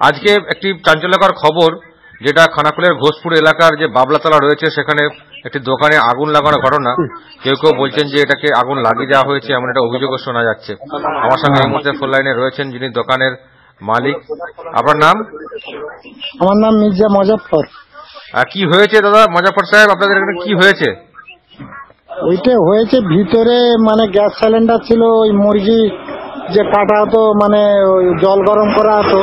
আজকে একটি চাঞ্চল্যকর খবর যেটা খানাকুলের ঘোষপুর এলাকার যে বাবলাতলা রয়েছে সেখানে একটি দোকানে আগুন লাগানোর ঘটনা। কেউ কেউ বলছেন যে এটাকে আগুন লাগিয়ে দেওয়া হয়েছে এমন একটা অভিযোগও শোনা যাচ্ছে। আমার সঙ্গে এই মুহূর্তে ফোন লাইনে রয়েছেন যিনি দোকানের মালিক। আপনার নাম? আমার নাম মির্জা মজাফর। আর কি হয়েছে দাদা মজাফর সাহেব? আপনাদের এখানে কি হয়েছে? ওইটা হয়েছে ভিতরে মানে গ্যাস সিলিন্ডার ছিল ওই মুরগি যে কাটা হতো মানে ওই জল গরম করা হতো।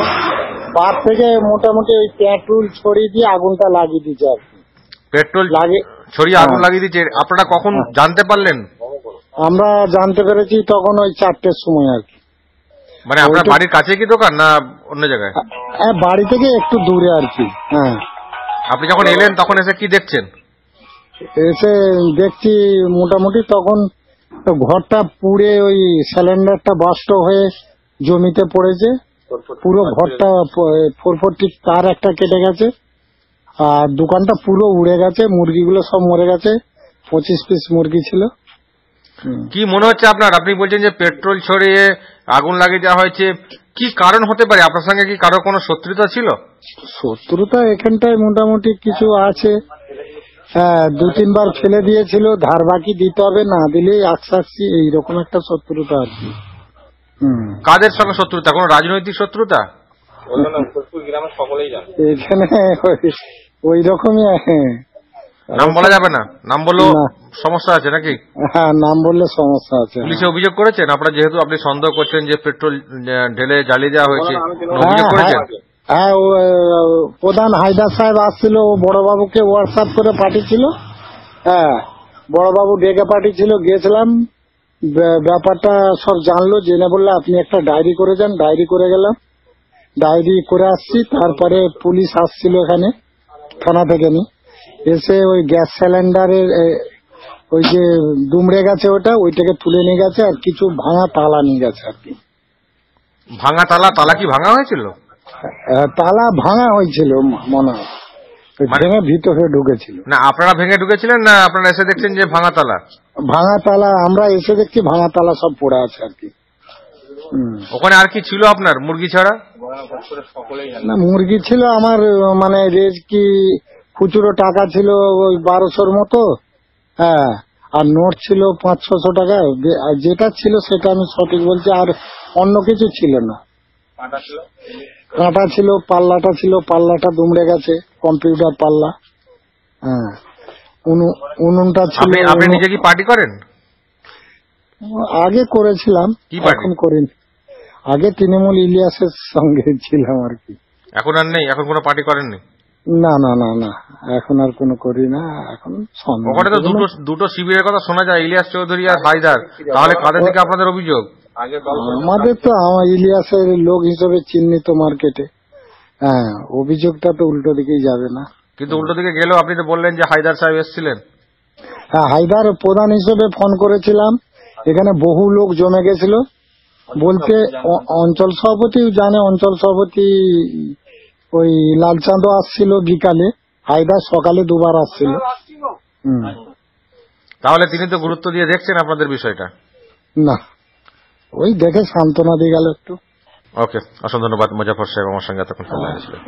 বার থেকে মোটামুটি ওই পেট্রোল ছড়িয়ে দিয়ে আগুনটা লাগিয়ে দিচ্ছে আর কি। পেট্রোল লাগে ছড়িয়ে আগুন হ্যাঁ। লাগিয়ে দিচ্ছে আপনারা কখন জানতে পারলেন? আমরা জানতে পেরেছি তখন ওই চারটের সময় আর কি। মানে আপনার বাড়ির কাছে কি দোকান না অন্য জায়গায়? হ্যাঁ বাড়ি থেকে একটু দূরে আর কি হ্যাঁ। আপনি যখন এলেন তখন এসে কি দেখছেন? এসে দেখছি মোটামুটি তখন ঘরটা পুড়ে ওই সিলিন্ডারটা বাস্ট হয়ে জমিতে পড়েছে। পুরো ঘরটা ফোরফোরটি তার একটা কেটে গেছে। আর দোকানটা পুরো উড়ে গেছে মুরগিগুলো সব মরে গেছে পঁচিশ পিস মুরগি ছিল। কি মনে হচ্ছে আপনার? আপনি বলছেন যে পেট্রোল ছড়িয়ে আগুন লাগিয়ে দেওয়া হয়েছে। কি কারণ হতে পারে? আপনার সঙ্গে কি কারও কোনো শত্রুতা ছিল? শত্রুতা এখানটায় মোটামুটি কিছু আছে। হ্যাঁ দু তিনবার ফেলে দিয়েছিল ধার বাকি দিতে হবে না দিলেই আকসাকসি এইরকম একটা শত্রুতা আর কি। কাদের সঙ্গে শত্রুতা? কোনো রাজনৈতিক শত্রুতা? এখানে ওই রকমই নাম বলা যাবে না। নাম বললেও সমস্যা আছে নাকি? হ্যাঁ নাম বললে সমস্যা আছে। পুলিশে অভিযোগ করেছেন? আপনারা যেহেতু আপনি সন্দেহ করছেন যে পেট্রোল ঢেলে জ্বালিয়ে দেওয়া হয়েছে অভিযোগ হ্যাঁ, করেছেন? হ্যাঁ, হ্যাঁ ও, প্রধান হায়দার সাহেব আসছিল ও বড়বাবুকে হোয়াটসঅ্যাপ করে পাঠিয়েছিল। হ্যাঁ বড়বাবু ডেকে পাঠিয়েছিল গেছিলাম। ব্যাপারটা সব জানলো জেনে বললে আপনি একটা ডায়েরি করে যান। ডায়েরি করে গেলাম। ডায়েরি করে আসছি তারপরে পুলিশ আসছিল এখানে থানা থেকে নি এসে ওই গ্যাস সিলিন্ডারের ওই যে দুমড়ে গেছে ওটা ওইটাকে তুলে নিয়ে গেছে আর কিছু ভাঙা তালা নিয়ে গেছে আর কি। ভাঙা তালা? তালা কি ভাঙা হয়েছিল? তালা ভাঙা হয়েছিল মনে হয়। মানে- ভেঙে ভিতরে ঢুকেছিল। না আপনারা ভেঙে ঢুকেছিলেন না আপনারা এসে দেখছেন যে ভাঙা তালা? ভাঙা তালা আমরা এসে দেখছি ভাঙা তালা সব পড়ে আছে আর কি। হুম। ওখানে আর কি ছিল আপনার মুরগি ছাড়া? না মুরগি ছিল আমার মানে রেজ কি খুচরো টাকা ছিল ওই বারোশোর মতো হ্যাঁ। আর নোট ছিল পাঁচ ছশো টাকা আর যেটা ছিল সেটা আমি সঠিক বলছি আর অন্য কিছু ছিল না। কাঁটা ছিল পাল্লাটা ছিল পাল্লাটা দুমড়ে গেছে কম্পিউটার পাল্লা হ্যাঁ। উনুনটা ছিল আপনি নিজে কি পার্টি করেন? আগে করেছিলাম এখন করিনি। আগে তৃণমূল ইলিয়াসের সঙ্গে ছিলাম আর কি। এখন আর নেই? এখন কোনো পার্টি করেননি? না না না না। এখন আর কোনো করি না। এখন ওখানে তো দুটো দুটো শিবিরের কথা শোনা যায় ইলিয়াস চৌধুরী আর হায়দার। তাহলে কাদের থেকে আপনাদের অভিযোগ? আমাদের তো আমার ইলিয়াসের লোক হিসেবে চিহ্নিত মার্কেটে হ্যাঁ অভিযোগটা তো উল্টো দিকেই যাবে না। কিন্তু উল্টো দিকে গেলেও আপনি তো বললেন যে হায়দার সাহেব এসেছিলেন। হ্যাঁ হায়দার প্রধান হিসেবে ফোন করেছিলাম। এখানে বহু লোক জমে গেছিল। বলতে অ- অঞ্চল সভাপতি জানে অঞ্চল সভাপতি ওই লালচাঁদও আসছিল বিকালে। হায়দার সকালে দুবার আসছিল। তাহলে তিনি তো গুরুত্ব দিয়ে দেখছেন আপনাদের বিষয়টা। না ওই দেখে সান্ত্বনা দিয়ে গেল একটু। ওকে অসংখ্য ধন্যবাদ মুজাফর সাহেব আমার সঙ্গে এতক্ষণ